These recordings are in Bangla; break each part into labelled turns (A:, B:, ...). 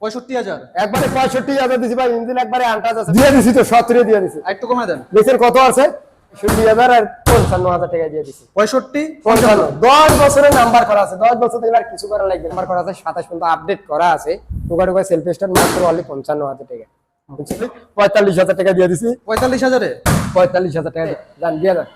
A: পঁয়ষট্টি হাজার?
B: একবারে পঁয়ষট্টি হাজার দিছি ভাই ইঞ্জিন একবারে আনটাচ আছে। দিয়ে দিছি তো সত্তরে দিয়ে দিছি।
A: একটু কমে দেন।
B: দেখছেন কত আছে? ষোলো হাজার আর পঞ্চান্ন হাজার টাকা দিয়ে দিছি।
A: পঁয়ষট্টি?
B: পঞ্চান্ন। দশ বছরের নাম্বার করা আছে। দশ বছর থেকে আর কিছু করা লাগবে নাম্বার করা আছে সাতাশ পর্যন্ত আপডেট করা আছে। টোকা টোকা সেলফ স্টার্ট মাত্র অনলি পঞ্চান্ন হাজার টাকা। বুঝলি? পঁয়তাল্লিশ হাজার টাকা দিয়ে দিছি।
A: পঁয়তাল্লিশ হাজারে?
B: পঁয়তাল্লিশ হাজার টাকা যান দিয়ে দেন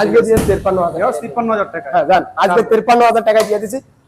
B: আজকে দিয়ে তেরপান্ন হাজার টাকা।
A: তিপ্পান্ন হাজার টাকা।
B: হ্যাঁ যান। আজকে তেরপান্ন হাজার টাকা দিয়ে দিছি।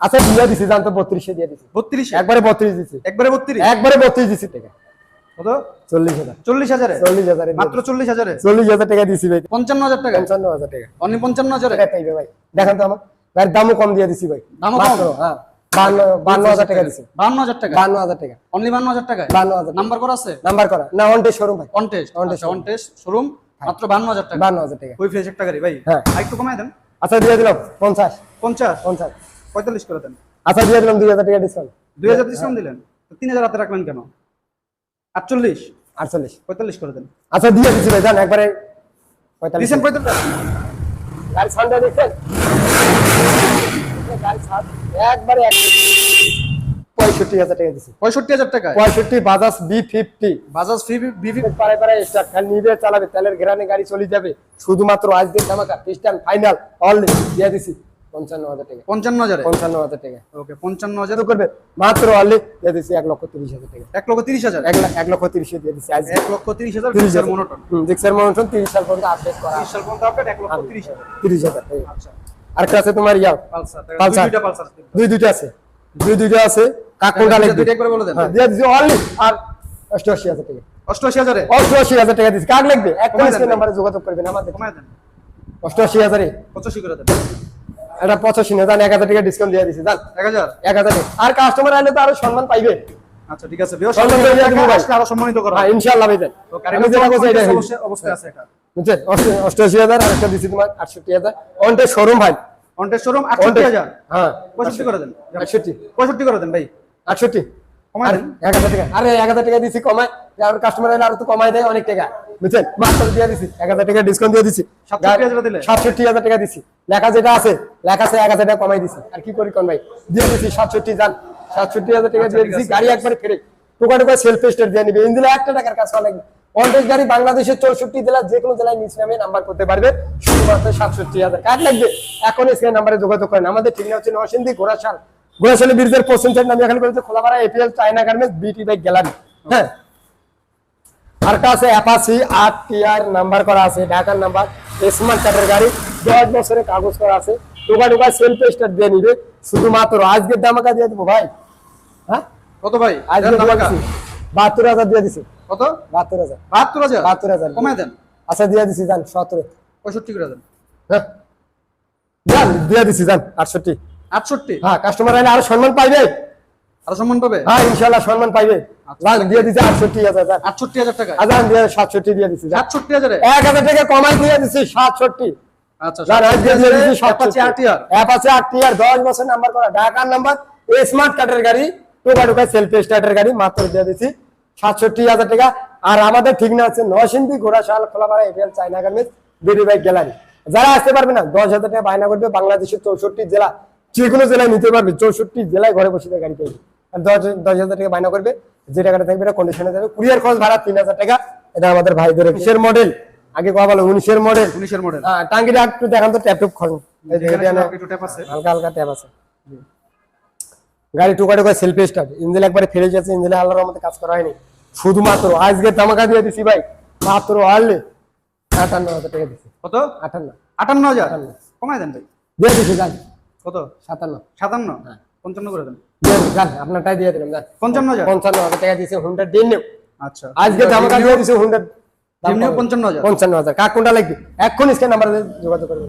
A: আচ্ছা,
B: টাকা।
A: কত?
B: 40000 40000 টাকা দিছি ভাই।
A: টাকা?
B: 55000 টাকা। দেখেন তো আমার। দামও কম দিয়ে দিছি ভাই।
A: দামও কম?
B: হ্যাঁ। টাকা দিছি।
A: টাকা? নাম্বার করা আছে?
B: নাম্বার করা। না অন শোরুম ভাই। অন
A: টেস্ট শোরুম মাত্র বান্ন হাজার টাকা।
B: বান্ন হাজার টাকা।
A: ওই ফ্রেশ একটা গাড়ি ভাই।
B: হ্যাঁ।
A: একটু কমাই দেন।
B: আচ্ছা দিয়ে দিলাম পঞ্চাশ।
A: পঞ্চাশ?
B: পঞ্চাশ।
A: পঁয়তাল্লিশ করে দেন।
B: আচ্ছা দিয়ে দিলাম দুই হাজার টাকা ডিসকাউন্ট
A: দুই হাজার ডিসকাউন্ট দিলেন? তো তিন হাজার হাতে রাখলেন কেন? আটচল্লিশ?
B: আটচল্লিশ।
A: পঁয়তাল্লিশ করে দেন।
B: আচ্ছা দিয়ে দিচ্ছি ভাই জান একবারে পঁয়তাল্লিশ।
A: পঁয়তাল্লিশ?
B: গাড়ি সানটা দেখছেন? গাড়ি সান একবারে এক পঁয়ষট্টি হাজার টাকা দিছি।
A: পঁয়ষট্টি হাজার টাকা?
B: পঁয়ষট্টি বাজাজ বি ফিফটি
A: বাজাজ ফি বিভি
B: পারে পারে স্টার্ট খালি নিবে চালাবে তেলের গ্রানে গাড়ি চলে যাবে। শুধুমাত্র আজকের ধামাকা খ্রিস্টান ফাইনাল অনলি দিয়ে দিছি। পঞ্চান্ন হাজার টাকা।
A: পঞ্চান্ন হাজারে
B: পঞ্চান্ন হাজার টাকা।
A: ওকে পঞ্চান্ন হাজার
B: করবে মাত্র অনলি দিয়ে দিছি এক লক্ষ তিরিশ হাজার টাকা।
A: এক লক্ষ তিরিশ হাজার?
B: এক লক্ষ তিরিশে দিয়ে দিছি আজ।
A: এক লক্ষ তিরিশ হাজার
B: তিরিশ হাজার।
A: মনোটন
B: তিরিশ সাল পর্যন্ত আপডেট করা
A: তিরিশ সাল পর্যন্ত আপডেট এক লক্ষ তিরিশ হাজার।
B: তিরিশ হাজার
A: আচ্ছা।
B: আর আছে তোমার ইয়া
A: পালসার।
B: দুই দুইটা আছে। দুই দুইটা আছে।
A: একবার বলে দেন।
B: হ্যাঁ। দিয়ে দিছি অনলি আর অষ্টআশি হাজার টাকা।
A: অষ্টআশি হাজারে?
B: অষ্টআশি হাজার টাকা দিছি। কাক লাগবে? এক
A: কমায় দেন।
B: যোগাযোগ করবেন আমাদের।
A: কমায় দেন।
B: অষ্টআশি হাজারে?
A: পঁচাশি করে দেন।
B: এটা পঁচাশি না জান এক হাজার টাকা ডিসকাউন্ট দিয়ে দিছি জান।
A: এক হাজার?
B: এক হাজার। টাকা। আর কাস্টমার আইলে তো আরও সম্মান পাইবে।
A: আচ্ছা ঠিক আছে।
B: সম্মান করে দিব ভাই।
A: আরও সম্মানিত করা
B: হ্যাঁ ইনশাআল্লাহ ভাই আমি যেটা বলছি এটা
A: অবশ্যই আছে এটা
B: বুঝছেন? আর একটা দিছি তোমার আটষট্টি হাজার। অনটে শোরুম ভাই।
A: অনটেস্ট শোরুম আটষট্টি হাজার?
B: হ্যাঁ।
A: পঁয়ষট্টি করে দেন।
B: আটষট্টি।
A: পঁয়ষট্টি করে দেন ভাই।
B: আটষট্টি
A: কমায়
B: আর
A: দেন।
B: এক হাজার টাকা। আরে এক হাজার টাকা দিছি কমায়। আর কাস্টমার এলে আরও তো কমাই দেয় অনেক টাকা। বুঝছেন? মাত্র দিয়ে দিছি এক হাজার টাকা ডিসকাউন্ট দিয়ে দিছি।
A: 67 হাজার দিলে?
B: সাতষট্টি হাজার টাকা দিছি। লেখা যেটা আছে লেখা আছে এক হাজার টাকা কমাই দিছি। আর কি করি কোন ভাই? দিয়ে দিছি সাতষট্টি যান সাতষট্টি হাজার টাকা দিয়ে দিছি গাড়ি একবারে ফেরে টোকা টোকা সেলফ স্টার দিয়ে নিবে। ইঞ্জিনে একটা টাকার কাজ লাগবে গাড়ি বাংলাদেশের চৌষট্টি জেলা যে কোনো জেলায় নিচ নামে নাম্বার করতে পারবে। শুধুমাত্র সাতষট্টি হাজার। কাজ লাগবে? এখন স্ক্রিন নাম্বারে যোগাযোগ করেন। আমাদের ঠিকানা হচ্ছে নরসিংদী ঘোড়াশাল। ঘোড়াশালী ব্রিজের পশ্চিম side Kholapara APL China garments BT bike gallery হ্যাঁ। আছে অ্যাপাসি আট টিআর নাম্বার করা আছে ঢাকার নাম্বার স্মার্ট কার্ডের গাড়ি দশ বছরের কাগজ করা আছে। টোকা টোকা সেলফ স্টার্ট দিয়ে নিবে শুধুমাত্র আজকের দামাকা দিয়ে দেবো ভাই। হ্যাঁ?
A: কত ভাই?
B: আজকে
A: দেন ধামাকা।
B: বাহাত্তর হাজার দিয়ে দিছি।
A: কত?
B: বাহাত্তর হাজার।
A: বাহাত্তর হাজার?
B: বাহাত্তর হাজার।
A: কমায় দেন।
B: আচ্ছা দিয়ে দিছি যান সতেরো।
A: পঁয়ষট্টি করে দেন।
B: হ্যাঁ। যান দিয়ে দিছি যান আটষট্টি।
A: আটষট্টি?
B: হ্যাঁ কাস্টমার আইলে আরও সম্মান পাইবে।
A: আরও সম্মান পাবে?
B: হ্যাঁ ইনশাল্লাহ সম্মান পাইবে। যান দিয়ে দিছি আটষট্টি হাজার যান
A: আটষট্টি হাজার টাকা?
B: আজান দিয়ে সাতষট্টি দিয়ে দিছি যান
A: আটষট্টি হাজারে?
B: এক হাজার টাকা কমাই দিয়ে দিছি সাতষট্টি।
A: আচ্ছা
B: যান দিয়ে দিয়ে দিছি
A: আপাচি আরটিআর?
B: অ্যাপ আছে আট টিয়ার বছর নাম্বার করা ঢাকার নাম্বার স্মার্ট কার্ডের গাড়ি টোকা টোকা সেলফ স্টার্টের গাড়ি মাত্র দিয়ে দিছি সাতষট্টি হাজার টাকা। আর আমাদের ঠিক না আছে Narsingdi Ghorashal Kholapara APL China garments BD bike gallery. যারা আসতে পারবে না দশ হাজার টাকা বায়না করবে বাংলাদেশের চৌষট্টি জেলা। যে কোনো জেলায় নিতে পারবে চৌষট্টি জেলায় ঘরে বসে গাড়ি পাইবে আর দশ দশ হাজার টাকা বায়না করবে যে টাকাটা থাকবে এটা কন্ডিশনে যাবে কুরিয়ার খরচ ভাড়া তিন হাজার টাকা এটা আমাদের ভাইদের উনিশের মডেল আগে কথা বলো উনিশের মডেল
A: উনিশের মডেল
B: হ্যাঁ টাঙ্গিটা একটু দেখান তো ট্যাপ টুপ খরচ হালকা হালকা ট্যাপ আছে। গাড়ি টুকা টুকা সেলফি স্টার্ট ইঞ্জিন একবারে ফেলে যাচ্ছে ইঞ্জিনে আল্লাহর মধ্যে কাজ করা হয়নি। শুধুমাত্র আজকে তামাকা দিয়ে দিছি ভাই মাত্র হারলে আটান্ন হাজার টাকা দিছি।
A: কত?
B: আটান্ন।
A: আটান্ন হাজার? কমায় দেন ভাই।
B: দিয়ে দিছি যান
A: কত?
B: সাতান্ন।
A: সাতান্ন? পঞ্চান্ন করে দেন।
B: যান আপনারটাই দিয়ে দিলাম যান
A: পঞ্চান্ন হাজার?
B: পঞ্চান্ন হাজার টাকা দিয়েছে হুন্ডার দিন নেও।
A: আচ্ছা।
B: আজকে তামাকা দিয়ে
A: পঞ্চান্ন হাজার।
B: পঞ্চান্ন হাজার। কাক কোনটা লাগবে? এখন স্ক্যান নাম্বার যোগাযোগ করবে